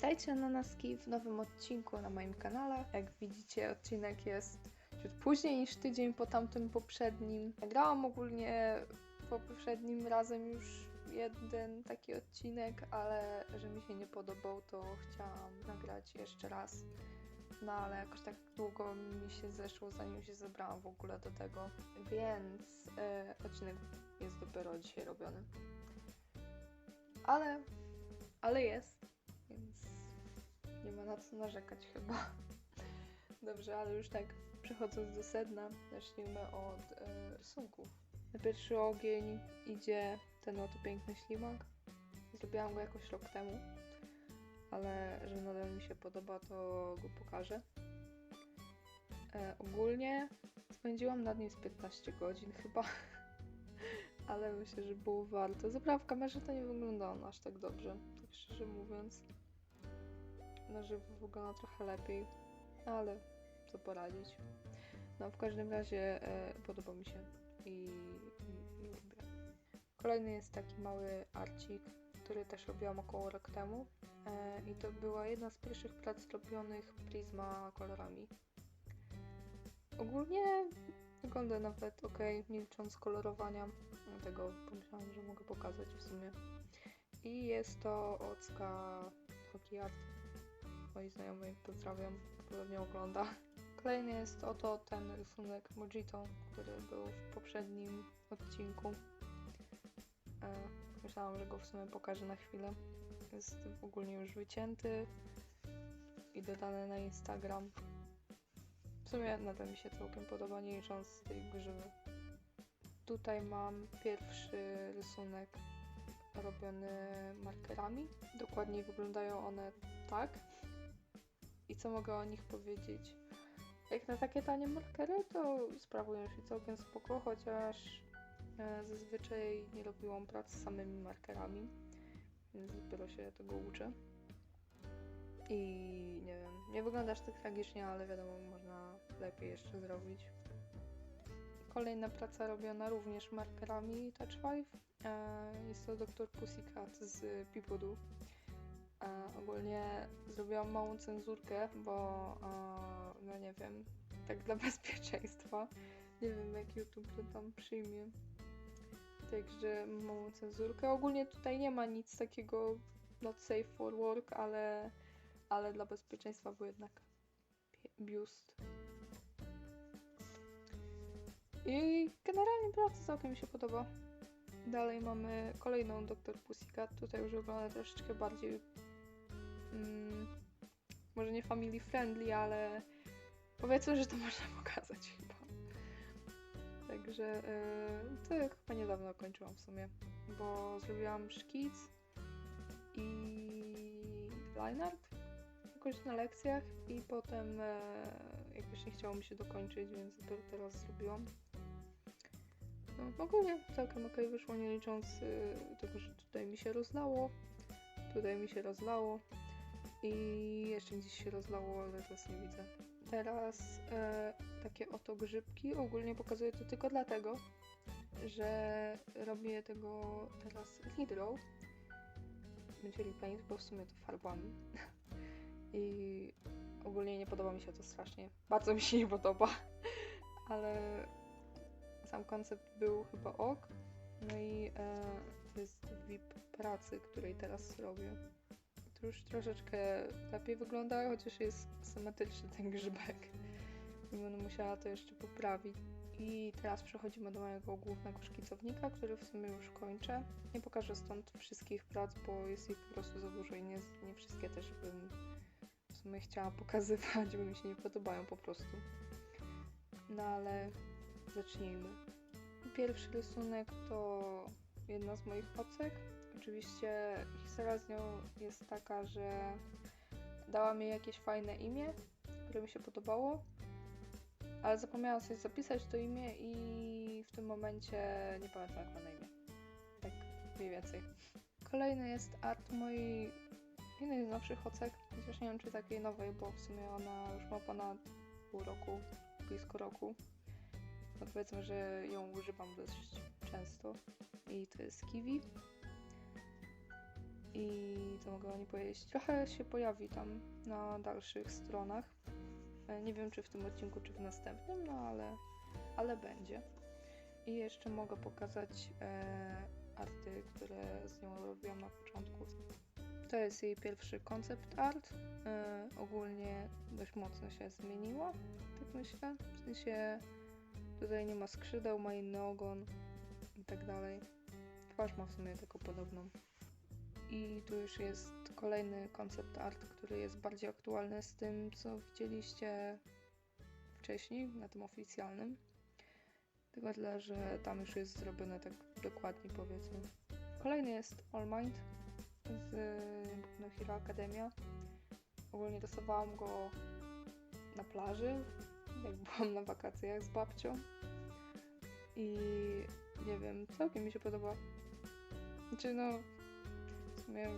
Witajcie Nanaski w nowym odcinku na moim kanale. Jak widzicie, odcinek jest ciut później niż tydzień po tamtym poprzednim. Nagrałam ogólnie po poprzednim razem już jeden taki odcinek, ale że mi się nie podobał, to chciałam nagrać jeszcze raz. No ale jakoś tak długo mi się zeszło, zanim się zebrałam w ogóle do tego, więc e, odcinek jest dopiero dzisiaj robiony. Ale, ale jest, nie ma na co narzekać chyba. Dobrze, ale już tak przechodząc do sedna, zacznijmy od e, rysunków. Na pierwszy ogień idzie ten oto piękny ślimak. Zrobiłam go jakoś rok temu, ale że nadal mi się podoba, to go pokażę. E, ogólnie spędziłam nad nim z 15 godzin chyba, ale myślę, że było warto. Zaprawdę w kamerze to nie wyglądało aż tak dobrze, tak szczerze mówiąc. Na żywo wygląda trochę lepiej, ale co poradzić. No w każdym razie e, podoba mi się i, i, i lubię. Kolejny jest taki mały arcik, który też robiłam około rok temu. E, I to była jedna z pierwszych prac robionych Prisma kolorami. Ogólnie wygląda nawet ok, nie licząc kolorowania. Dlatego pomyślałam, że mogę pokazać w sumie. I jest to Ocka Hockey Art. Moi znajomi pozdrawiam, pewnie ogląda. Kolejny jest oto ten rysunek Mojito, który był w poprzednim odcinku. E, myślałam, że go w sumie pokażę na chwilę. Jest ogólnie już wycięty i dodany na Instagram. W sumie nadal mi się całkiem podoba, nie licząc tej grzywy. Tutaj mam pierwszy rysunek robiony markerami. Dokładniej wyglądają one tak. I co mogę o nich powiedzieć? Jak na takie tanie markery, to sprawują się całkiem spoko, chociaż e, zazwyczaj nie robiłam prac z samymi markerami, więc dopiero się tego uczę. I nie wiem, nie wygląda aż tak tragicznie, ale wiadomo, można lepiej jeszcze zrobić. Kolejna praca robiona również markerami Touch 5. E, jest to Dr. Pussycat z Pipodu. E, ogólnie zrobiłam małą cenzurkę, bo e, no nie wiem, tak dla bezpieczeństwa. Nie wiem jak YouTube to tam przyjmie. Także małą cenzurkę. Ogólnie tutaj nie ma nic takiego not safe for work, ale, ale dla bezpieczeństwa był jednak biust. I generalnie praca całkiem mi się podoba. Dalej mamy kolejną Dr. Pussycat. Tutaj już wygląda troszeczkę bardziej mm, może nie family friendly, ale powiedzmy, że to można pokazać chyba. Także yy, to chyba niedawno kończyłam w sumie, bo zrobiłam szkic i line art jakoś na lekcjach i potem e, jakoś nie chciało mi się dokończyć, więc dopiero teraz zrobiłam. No, ogólnie całkiem ok wyszło, nie licząc y, tego, że tutaj mi się rozlało, tutaj mi się rozlało i jeszcze gdzieś się rozlało, ale teraz nie widzę. Teraz e, takie oto grzybki, ogólnie pokazuję to tylko dlatego, że robię tego teraz Lidrow. Będzie repaint, bo w sumie to farbami. I ogólnie nie podoba mi się to strasznie. Bardzo mi się nie podoba, ale sam koncept był chyba ok. No i e, to jest VIP pracy, której teraz robię. Już troszeczkę lepiej wygląda, chociaż jest symetryczny ten grzybek. I będę musiała to jeszcze poprawić. I teraz przechodzimy do mojego głównego szkicownika, który w sumie już kończę. Nie pokażę stąd wszystkich prac, bo jest ich po prostu za dużo i nie, nie wszystkie też bym w sumie chciała pokazywać, bo mi się nie podobają po prostu. No ale zacznijmy. Pierwszy rysunek to jedna z moich ocek. Oczywiście historia z nią jest taka, że dała mi jakieś fajne imię, które mi się podobało, ale zapomniałam sobie zapisać to imię i w tym momencie nie pamiętam jak ma na imię. Tak mniej więcej. Kolejny jest art mojej jednej z nowszych ocek, chociaż nie wiem czy takiej nowej, bo w sumie ona już ma ponad pół roku, blisko roku. No powiedzmy, że ją używam dość często. I to jest kiwi. I co mogę o niej powiedzieć? Trochę się pojawi tam na dalszych stronach. E, Nie wiem, czy w tym odcinku, czy w następnym, no ale, ale będzie. I jeszcze mogę pokazać e, arty, które z nią robiłam na początku. To jest jej pierwszy koncept art. E, ogólnie dość mocno się zmieniła, tak myślę. W sensie tutaj nie ma skrzydeł, ma inny ogon i tak dalej. Twarz ma w sumie taką podobną. I tu już jest kolejny koncept art, który jest bardziej aktualny z tym, co widzieliście wcześniej na tym oficjalnym. Tylko tyle, że tam już jest zrobione tak dokładnie powiedzmy. Kolejny jest All Mind z No Hero Academia. Ogólnie rysowałam go na plaży, jak byłam na wakacjach z babcią. I nie wiem, całkiem mi się podoba. Znaczy no, sumie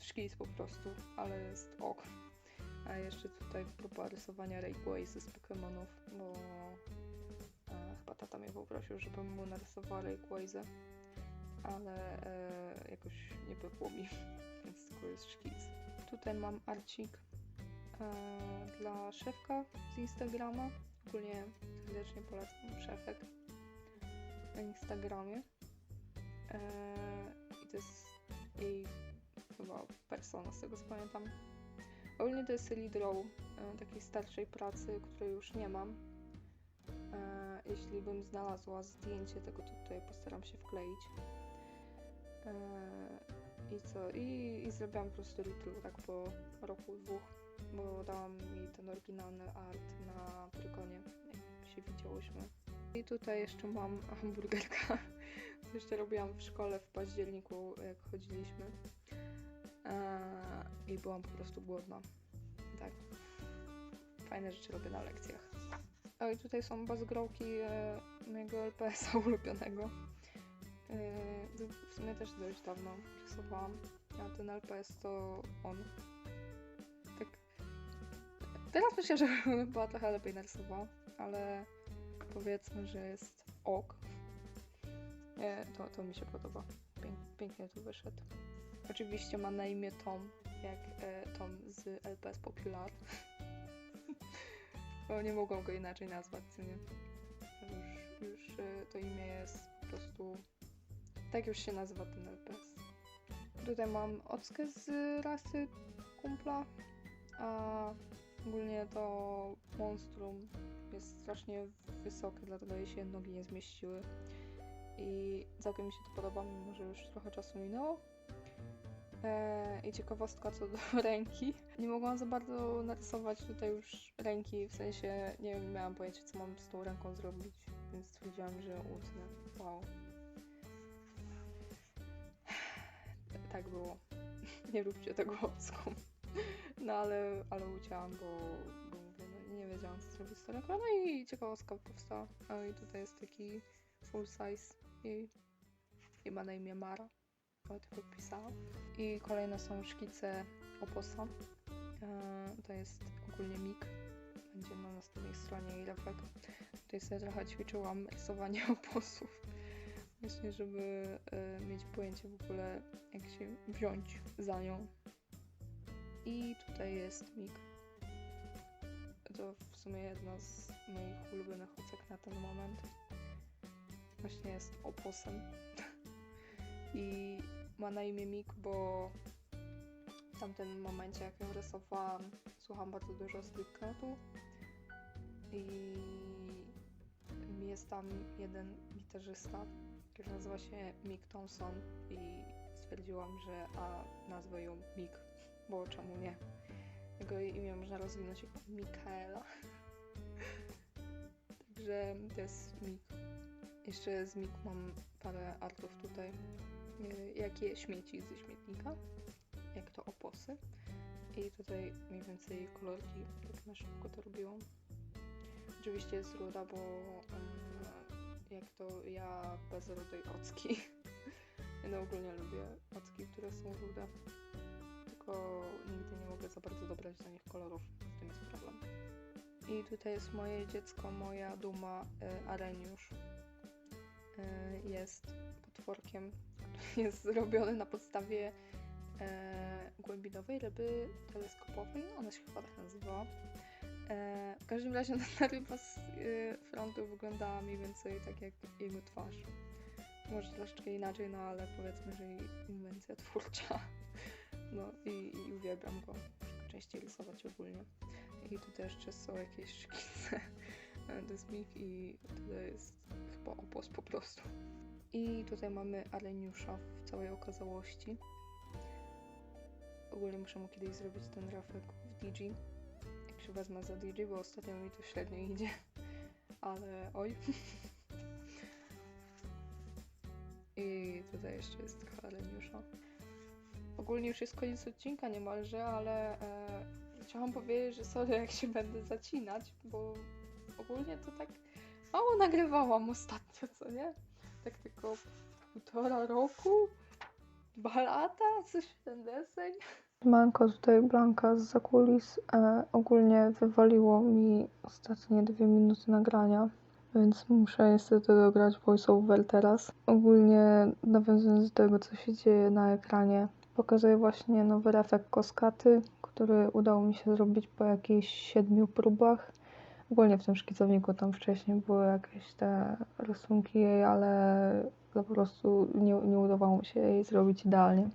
szkic po prostu, ale jest ok. A jeszcze tutaj próba rysowania Rayquazy z Pokémonów, bo e, chyba tata mnie poprosił, żebym mu narysowała Rayquazy, ale e, jakoś nie pykło mi, więc tylko jest szkic. Tutaj mam arcik e, dla szefka z Instagrama. Ogólnie serdecznie polecam szefek na Instagramie. E, I to jest jej chyba persona, z tego co pamiętam. Ogólnie to jest lead row e, takiej starszej pracy, której już nie mam. E, jeśli bym znalazła zdjęcie tego, to tutaj postaram się wkleić. E, I co? I, I zrobiłam po prostu little tak po roku, dwóch, bo dałam mi ten oryginalny art na Prykonie, jak się widziałyśmy. I tutaj jeszcze mam hamburgerka. Jeszcze robiłam w szkole w październiku, jak chodziliśmy. Eee, I byłam po prostu głodna. Tak. Fajne rzeczy robię na lekcjach. O i tutaj są bazgrołki e, mojego LPS-a ulubionego. E, to w sumie też dość dawno rysowałam. A ten LPS to on. Tak. Teraz myślę, że chyba trochę lepiej narysowała, ale powiedzmy, że jest ok. E, to, to mi się podoba. Pięk, pięknie tu wyszedł. Oczywiście ma na imię Tom, jak e, Tom z LPS Popular. Bo nie mogłam go inaczej nazwać, co nie? Już, już e, to imię jest po prostu... Tak już się nazywa ten LPS. Tutaj mam ockę z rasy kumpla, a ogólnie to monstrum jest strasznie wysokie, dlatego jej się nogi nie zmieściły. I całkiem mi się to podoba, mimo że już trochę czasu minęło. Eee, I ciekawostka co do ręki. Nie mogłam za bardzo narysować tutaj już ręki, w sensie nie wiem, miałam pojęcia co mam z tą ręką zrobić, więc stwierdziłam, że utnę. Wow. Tak było. Nie róbcie tego ocką. No ale, ale ucięłam, bo, bo no, nie wiedziałam co zrobić z tą ręką. No i ciekawostka powstała. No i tutaj jest taki full size I ma na imię Mara. O, tylko pisałam. I kolejne są szkice oposa. E, to jest ogólnie mig. Będzie na następnej stronie i refek. Tutaj sobie trochę ćwiczyłam rysowanie oposów. Właśnie, żeby e, mieć pojęcie w ogóle, jak się wziąć za nią. I tutaj jest mig. To w sumie jedna z moich ulubionych ocek na ten moment. Właśnie jest oposem. I ma na imię Mik, bo w tamtym momencie, jak ją rysowałam, słucham bardzo dużo Slipknotu i jest tam jeden gitarzysta, który nazywa się Mick Thompson i stwierdziłam, że a nazwę ją Mick, bo czemu nie? Jego imię można rozwinąć jako Mikaela. Także to jest Mick. Jeszcze z Mick mam parę artów tutaj y, jakie śmieci ze śmietnika, jak to oposy. I tutaj mniej więcej kolorki, tak na szybko to robiłam. Oczywiście jest ruda, bo y, jak to ja bez rudej ocki. no ogólnie lubię ocki, które są rude. Tylko nigdy nie mogę za bardzo dobrać do nich kolorów. W tym jest problem. I tutaj jest moje dziecko, moja duma, y, Areniusz. Y, jest potworkiem, który jest zrobiony na podstawie e, głębinowej ryby teleskopowej, ona się chyba tak nazywała. E, w każdym razie ta ryba z e, frontu wyglądała mniej więcej tak jak jego twarz. Może troszeczkę inaczej, no ale powiedzmy, że inwencja twórcza. No i, i uwielbiam go. Częściej rysować ogólnie. I tutaj jeszcze są jakieś szkice do Smith i tutaj jest chyba opos po prostu. I tutaj mamy Areniusza w całej okazałości. Ogólnie muszę mu kiedyś zrobić ten rafek w DG. Jak się wezmę za DG, bo ostatnio mi to średnio idzie. Ale oj. I tutaj jeszcze jest trochę Areniusza. Ogólnie już jest koniec odcinka niemalże, ale e, chciałam powiedzieć, że sorry jak się będę zacinać, bo ogólnie to tak mało nagrywałam ostatnio, co nie? Tak tylko półtora roku, dwa lata, coś w ten deseń. Manko tutaj Blanka z zakulis. E, ogólnie wywaliło mi ostatnie dwie minuty nagrania, więc muszę niestety dograć voiceover teraz. Ogólnie nawiązując do tego, co się dzieje na ekranie, pokazuję właśnie nowy efekt koskaty, który udało mi się zrobić po jakichś siedmiu próbach. Ogólnie w tym szkicowniku tam wcześniej były jakieś te rysunki jej, ale po prostu nie, nie udawało mi się jej zrobić idealnie.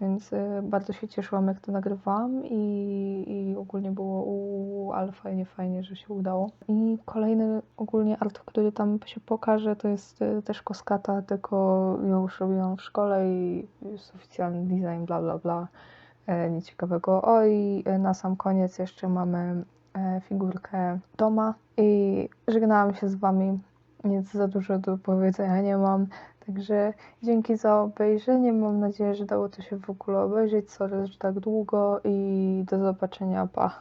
Więc y, bardzo się cieszyłam, jak to nagrywałam i, i ogólnie było u, ale fajnie, fajnie, że się udało. I kolejny ogólnie art, który tam się pokaże, to jest y, też koskata, tylko ją już robiłam w szkole i jest oficjalny design, bla, bla, bla. E, nic ciekawego. O i y, na sam koniec jeszcze mamy figurkę Toma i żegnałam się z Wami. Nic za dużo do powiedzenia nie mam. Także dzięki za obejrzenie. Mam nadzieję, że dało to się w ogóle obejrzeć. Sorry, że tak długo i do zobaczenia. Pa.